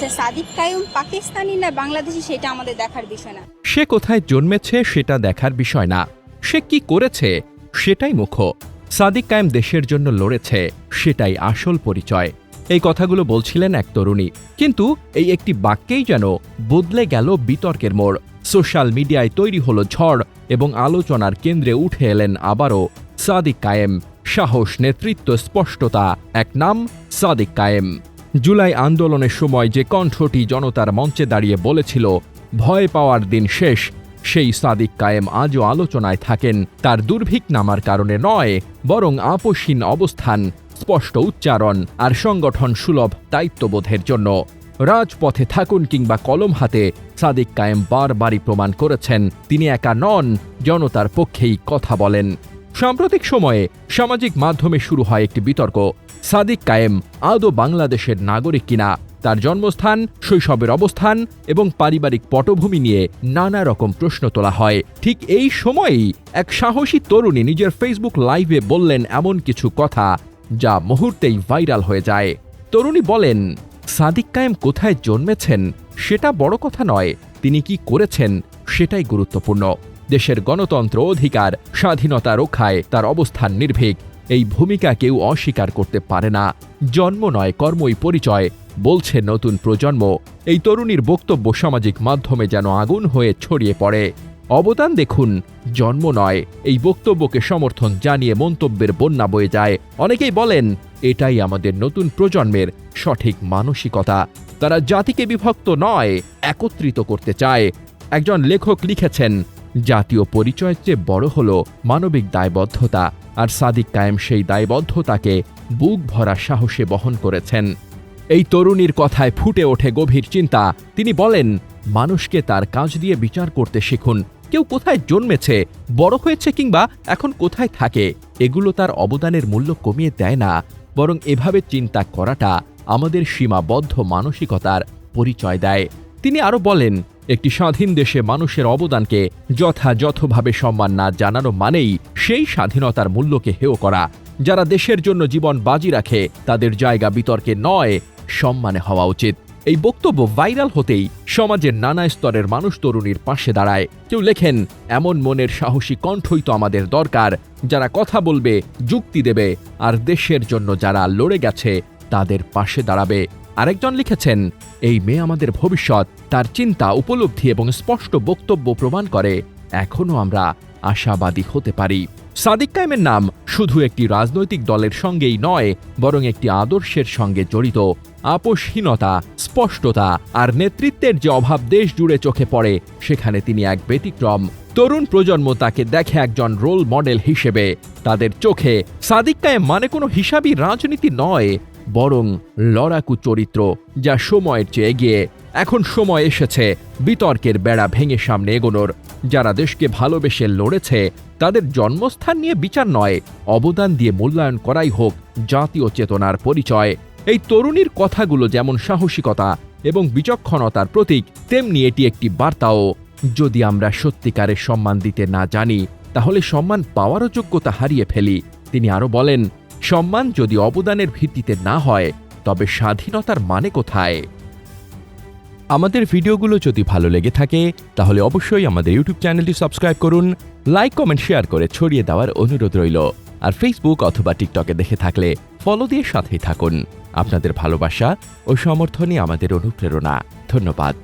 যে সাদিক কায়ুম পাকিস্তানি না বাংলাদেশি সেটা আমাদের দেখার বিষয় না? সে কোথায় জন্মেছে সেটা দেখার বিষয় না। সে কি করেছে সেটাই মুখ্য। সাদিক কায়েম দেশের জন্য লড়েছে সেটাই আসল পরিচয়। এই কথাগুলো বলছিলেন এক তরুণী। কিন্তু এই একটি বাক্যেই যেন বদলে গেল বিতর্কের মোড়। সোশ্যাল মিডিয়ায় তৈরি হলো ঝড় এবং আলোচনার কেন্দ্রে উঠে এলেন আবারও সাদিক কায়েম। সাহস, নেতৃত্ব, স্পষ্টতা, এক নাম সাদিক কায়েম। জুলাই আন্দোলনের সময় যে কণ্ঠটি জনতার মঞ্চে দাঁড়িয়ে বলেছিল, ভয় পাওয়ার দিন শেষ সেই সাদিক কায়েম আজও আলোচনায় থাকেন। তার দুর্ভিক নামার কারণে নয়, বরং আপোষহীন অবস্থান, স্পষ্ট উচ্চারণ আর সংগঠন সুলভ দায়িত্ববোধের জন্য। রাজপথে থাকুন কিংবা কলম হাতে, সাদিক কায়েম বারবারই প্রমাণ করেছেন, তিনি একা নন, জনতার পক্ষেই কথা বলেন। সাম্প্রতিক সময়ে সামাজিক মাধ্যমে শুরু হয় একটি বিতর্ক। সাদিক কায়েম আদৌ বাংলাদেশের নাগরিক কিনা? তার জন্মস্থান, শৈশবের অবস্থান এবং পারিবারিক পটভূমি নিয়ে নানা রকম প্রশ্ন তোলা হয়। ঠিক এই সময়েই এক সাহসী তরুণী নিজের ফেসবুক লাইভে বললেন এমন কিছু কথা যা মুহূর্তেই ভাইরাল হয়ে যায়। তরুণী বলেন, সাদিক কায়েম কোথায় জন্মেছেন সেটা বড় কথা নয়, তিনি কি করেছেন সেটাই গুরুত্বপূর্ণ। দেশের গণতন্ত্র অধিকার, স্বাধীনতা রক্ষায় তার অবস্থান নির্ভীক। ভূমিকা কেউ অস্বীকার করতে পারে না। জন্ম নয় কর্মই পরিচয়, বলছে নতুন প্রজন্ম। এই তরুণীর বক্তব্য সামাজিক মাধ্যমে যেন আগুন হয়ে ছড়িয়ে পড়ে। অবদান দেখুন, জন্ম নয়, এই বক্তব্যকে সমর্থন জানিয়ে মন্তব্যের বন্যা বয়ে যায়। অনেকেই বলেন, এটাই আমাদের নতুন প্রজন্মের সঠিক মানসিকতা। তারা জাতিকে বিভক্ত নয়, একত্রিত করতে চায়। একজন লেখক লিখেছেন, জাতীয় পরিচয়ের চেয়ে বড় হল মানবিক দায়বদ্ধতা। আর সাদিক কায়েম সেই দায়বদ্ধতাকে বুক ভরা সাহসে বহন করেছেন। এই তরুণীর কথায় ফুটে ওঠে গভীর চিন্তা। তিনি বলেন, মানুষকে তার কাজ দিয়ে বিচার করতে শিখুন। কেউ কোথায় জন্মেছে, বড় হয়েছে কিংবা এখন কোথায় থাকে, এগুলো তার অবদানের মূল্য কমিয়ে দেয় না। বরং এভাবে চিন্তা করাটা আমাদের সীমাবদ্ধ মানসিকতার পরিচয় দেয়। তিনি আরও বলেন একটি স্বাধীন দেশে মানুষের অবদানকে যথাযথভাবে সম্মান না জানানো মানেই সেই স্বাধীনতার মূল্যকে হেয় করা। যারা দেশের জন্য জীবন বাজি রাখে, তাদের জায়গা বিতর্কে নয়, সম্মানে হওয়া উচিত। এই বক্তব্য ভাইরাল হতেই সমাজের নানা স্তরের মানুষ তরুণীর পাশে দাঁড়ায়। কেউ লেখেন, এমন মনের সাহসী কণ্ঠই তো আমাদের দরকার। যারা কথা বলবে, যুক্তি দেবে। আর দেশের জন্য যারা লড়ে গেছে, তাদের পাশে দাঁড়াবে। আরেকজন লিখেছেন, এই মেয়ে আমাদের ভবিষ্যৎ, তার চিন্তা, উপলব্ধি এবং স্পষ্ট বক্তব্য প্রমাণ করে। এখনও আমরা আশাবাদী হতে পারি। সাদিক কায়েমের নাম শুধু একটি রাজনৈতিক দলের সঙ্গেই নয়, বরং একটি আদর্শের সঙ্গে জড়িত। আপোষহীনতা, স্পষ্টতা আর নেতৃত্বের যে অভাব দেশ জুড়ে চোখে পড়ে, সেখানে তিনি এক ব্যতিক্রম। তরুণ প্রজন্ম তাকে দেখে একজন রোল মডেল হিসেবে তাদের চোখে সাদিক কায়েম মানে কোনো হিসাবী রাজনীতি নয়। বরং লড়াকু চরিত্র যা সময়ের চেয়ে এগিয়ে, এখন সময় এসেছে বিতর্কের বেড়া ভেঙে সামনে এগোনোর। যারা দেশকে ভালোবেসে লড়েছে, তাদের জন্মস্থান নিয়ে বিচার নয়, অবদান দিয়ে মূল্যায়ন করাই হোক জাতীয় চেতনার পরিচয়। এই তরুণীর কথাগুলো যেমন সাহসিকতা এবং বিচক্ষণতার প্রতীক, তেমনি এটি একটি বার্তাও। যদি আমরা সত্যিকারের সম্মান দিতে না জানি, তাহলে সম্মান পাওয়ারও যোগ্যতা হারিয়ে ফেলি। তিনি আরও বলেন সম্মান যদি অবদানের ভিত্তিতে না হয়, তবে স্বাধীনতার মানে কোথায়? আমাদের ভিডিওগুলো যদি ভালো লেগে থাকে, তাহলে অবশ্যই আমাদের ইউটিউব চ্যানেলটি সাবস্ক্রাইব করুন, লাইক, কমেন্ট, শেয়ার করে ছড়িয়ে দেওয়ার অনুরোধ রইল। আর ফেসবুক অথবা টিকটকে দেখে থাকলে ফলো দিয়ে সাথেই থাকুন। আপনাদের ভালোবাসা ও সমর্থনই আমাদের অনুপ্রেরণা। ধন্যবাদ।